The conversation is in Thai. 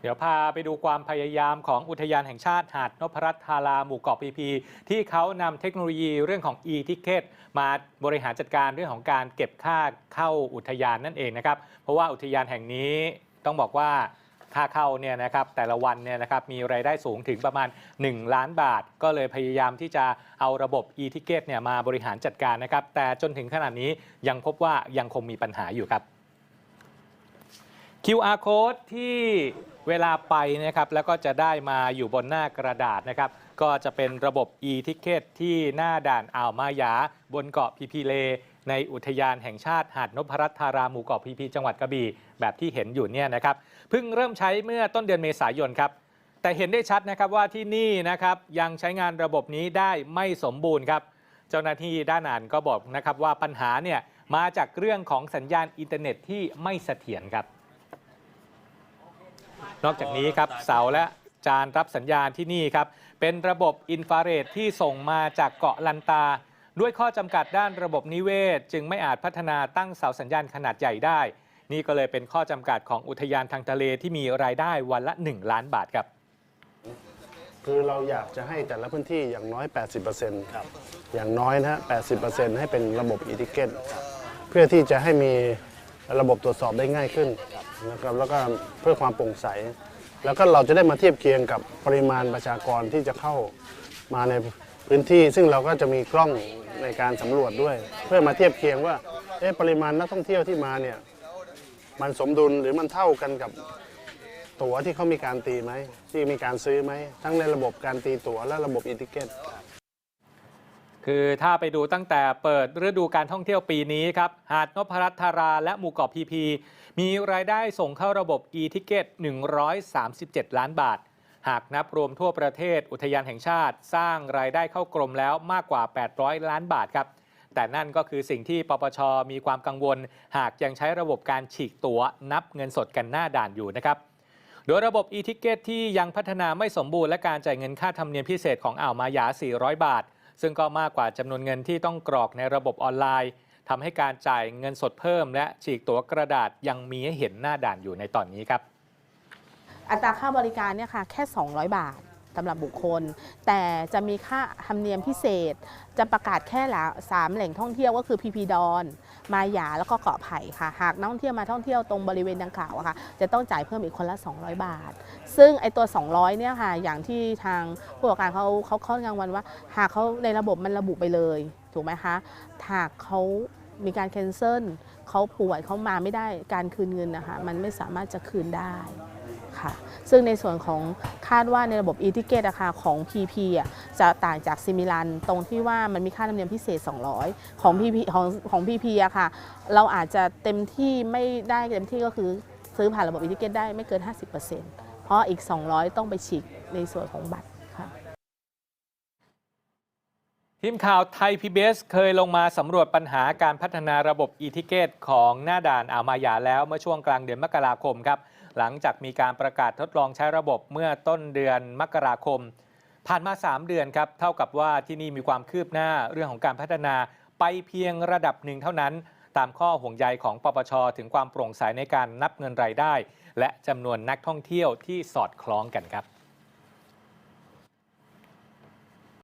เดี๋ยวพาไปดูความพยายามของอุทยานแห่งชาติหาดนพรัตน์ทาราหมู่เกาะพีพี ที่เขานำเทคโนโลยีเรื่องของ e-ticket มาบริหารจัดการเรื่องของการเก็บค่าเข้าอุทยานนั่นเองนะครับ เพราะว่าอุทยานแห่งนี้ต้องบอกว่าค่าเข้าเนี่ยนะครับแต่ละวันเนี่ยนะครับมีรายได้สูงถึงประมาณ 1 ล้านบาท ก็เลยพยายามที่จะเอาระบบ e-ticket เนี่ยมาบริหารจัดการนะครับแต่จนถึงขนาดนี้ยังพบว่ายังคงมีปัญหาอยู่ครับ QR code ที่เวลาไปนะครับแล้วก็จะได้มาอยู่บนหน้ากระดาษนะครับ ก็จะเป็นระบบ e-ticket ที่หน้าด่านอ่าวมายา บนเกาะพีพีเล ในอุทยานแห่งชาติหาดนพรัตน์ธาราหมู่เกาะพีพีจังหวัดกระบี่แบบที่เห็นอยู่เนี่ยนะครับเพิ่งเริ่มใช้เมื่อต้นเดือนเมษายนครับ แต่เห็นได้ชัดนะครับว่าที่นี่นะครับยังใช้งานระบบนี้ได้ไม่สมบูรณ์ครับ เจ้าหน้าที่ด้านอ่านก็บอกนะครับว่าปัญหาเนี่ยมาจากเรื่องของสัญญาณอินเทอร์เน็ตที่ไม่เสถียรครับ นอกจากนี้ครับเสาและจานรับสัญญาณที่นี่ครับ เป็นระบบอินฟราเรดที่ส่งมาจากเกาะลันตา ด้วยข้อจำกัดด้านระบบนิเวศ จึงไม่อาจพัฒนาตั้งเสาสัญญาณขนาดใหญ่ได้ นี่ก็เลยเป็นข้อจำกัดของอุทยานทางทะเลที่มีรายได้วันละ 1 ล้านบาทครับ คือเราอยากจะให้แต่ละพื้นที่อย่างน้อย 80%ครับอย่างน้อยนะฮะ 80%ให้เป็นระบบอีทิเกตเพื่อที่จะให้มีระบบตรวจสอบได้ง่ายขึ้น นะครับแล้วก็เพื่อความโปร่งใส แล้วก็เราจะได้มาเทียบเคียงกับปริมาณประชากรที่จะเข้ามาในพื้นที่ ซึ่งเราก็จะมีกล้องในการสำรวจด้วย เพื่อมาเทียบเคียงว่าเอ๊ะปริมาณนักท่องเที่ยวที่มาเนี่ยมันสมดุลหรือมันเท่ากันกับตั๋วที่เขามีการตีไหมที่มีการซื้อไหมทั้งในระบบการตีตั๋วและระบบอีทิเกต คือถ้าไปดูตั้งแต่เปิดฤดูการท่องเที่ยวปีนี้ครับหาดนพรัตน์ธาราและหมู่เกาะพีพี มีรายได้ส่งเข้าระบบ e-ticket 137 ล้านบาท หากนับรวมทั่วประเทศอุทยานแห่งชาติ สร้างรายได้เข้ากรมแล้วมากกว่า 800 ล้านบาทครับ แต่นั่นก็คือสิ่งที่ปปชมีความกังวล หากยังใช้ระบบการฉีกตั๋วนับเงินสดกันหน้าด่านอยู่นะครับโดยระบบ e-ticket ที่ยังพัฒนาไม่สมบูรณ์และการจ่ายเงินค่าธรรมเนียมพิเศษของอ่าวมาหยา 400 บาท ซึ่งก็มากกว่าจำนวนเงินที่ต้องกรอกในระบบออนไลน์ทำให้การจ่ายเงินสดเพิ่ม และฉีกตั๋วกระดาษยังมีให้เห็นหน้าด่านอยู่ในตอนนี้ครับอัตราค่าบริการเนี่ยค่ะแค่ 200 บาทสำหรับบุคคล แต่จะมีค่าธรรมเนียมพิเศษ จะประกาศแค่ละสามแหล่งท่องเที่ยวก็คือพีพีดอน มาหยาแล้วก็เกาะไผ่ค่ะ หากนักท่องเที่ยวมาท่องเที่ยวตรงบริเวณดังกล่าวอะค่ะ จะต้องจ่ายเพิ่มอีกคนละ 200 บาท ซึ่งไอตัว 200เนี่ยค่ะ อย่างที่ทางผู้ประกอบการเขาเขาเขากังวลว่า หากเขาในระบบมันระบุไปเลย ถูกไหมคะ หากเขามีการแคนเซิลเขาป่วยเขามาไม่ได้การคืนเงินนะคะ มันไม่สามารถจะคืนได้ค่ะ ซึ่งในส่วนของ คาดว่าในระบบ e-ticket อะค่ะของ PP อะจะต่างจากซิมิลันตรงที่ว่ามันมีค่าธรรมเนียมพิเศษ 200 ของ PP ของของ PP อะค่ะ เราอาจจะเต็มที่ไม่ได้เต็มที่ก็คือซื้อผ่านระบบ e-ticket ได้ไม่เกิน 50%เพราะอีก 200 ต้องไปฉีกในส่วนของบัตรค่ะทีมข่าวไทย PBS เคยลงมาสำรวจปัญหาการพัฒนาระบบ e-ticket ของหน้าด่านอามาหยาแล้วเมื่อช่วงกลางเดือนมกราคมครับ หลังจากมีการประกาศทดลองใช้ระบบเมื่อต้นเดือนมกราคม ผ่านมา 3 เดือนครับ เท่ากับว่าที่นี่มีความคืบหน้าเรื่องของการพัฒนาไปเพียงระดับหนึ่งเท่านั้น ตามข้อห่วงใยของปปช ถึงความโปร่งใสในการนับเงินรายได้ และจำนวนนักท่องเที่ยวที่สอดคล้องกันครับ